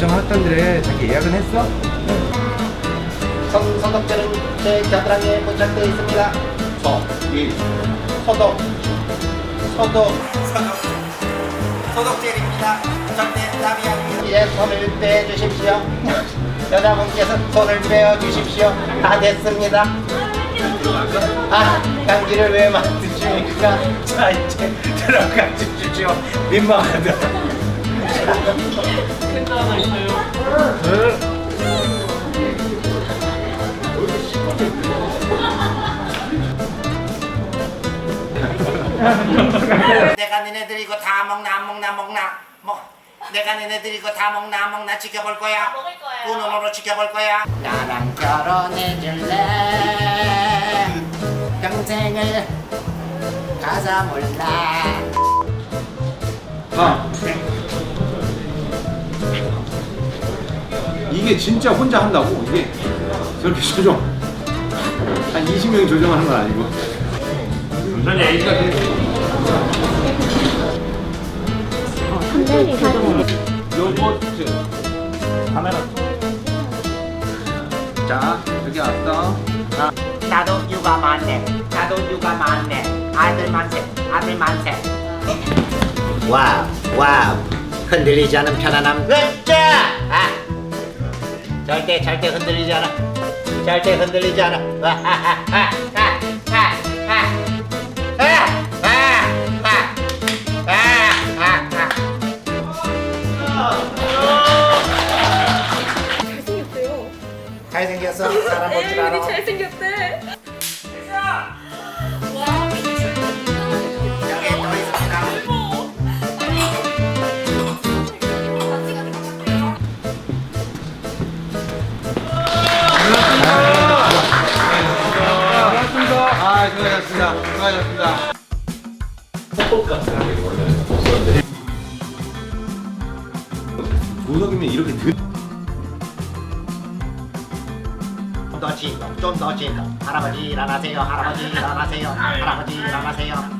요청했던 데에 자기 예약은 했어? 선, 소독제는 제 겨드랑이에 부착되어 있습니다. 소, 일, 소독, 소독, 소독, 소독제입니다. 절대 남이 아닙니다. 이제 손을 빼주십시오. 여자분께서 손을 빼어주십시오. 다 됐습니다. 아, 감기를 왜 만드십니까? 자, 이제 들어가 주십시오. 민망하다. 내가 니네들 이거 다 먹나 안 먹나 먹나? 먹 내가 니네들 이거 다 먹나 안 먹나 지켜볼 거야? 먹을 거예요. 두 눈으로 지켜볼 거야? 나랑 결혼해 줄래? 평생을 가사 몰라. 아 이게 진짜 혼자 한다고? 이게 저렇게 조정 한 20명이 조정하는 건 아니고. 전에 A가 요거트. 카메라. 자 여기 왔어 어, 나도 육아 많네. 나도 육아 많네. 아들 만세 아들 만세. 와우 와우. 흔들리지 않은 편안함. 으쌰! 아. 절대 절대 흔들리지 않아. 절대 흔들리지 않아. 잘생겼대요. 잘생겼어? 사람 볼줄 네, 알아? 우리 잘생겼대. 수고하셨습니다. 수고하셨습니다. 보석이면 이렇게 드... 좀더 진동 좀더 진동 할아버지 일어나세요 할아버지 일어나세요 할아버지 일어나세요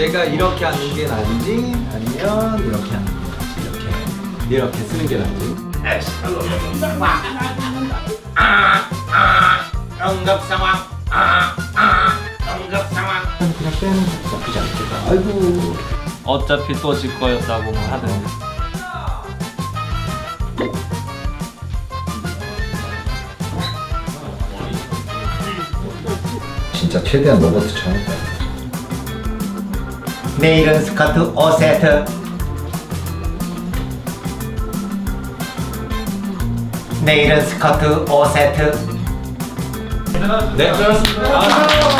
내가 이렇게 하는 게 나은지 아니면 이렇게 하는 게 나은지 이렇게 이렇게 쓰는 게 나은지. 응급 상황. 아, 아, 응급 상황. 그냥 빼는 거 나쁘지 않겠다 아이고. 어차피 또 질 거였다고 뭐 하던데 진짜 최대한 로버트처럼 했다 내일은 스커트 5세트 내일은 스커트 5세트 네, 고생하셨습니다.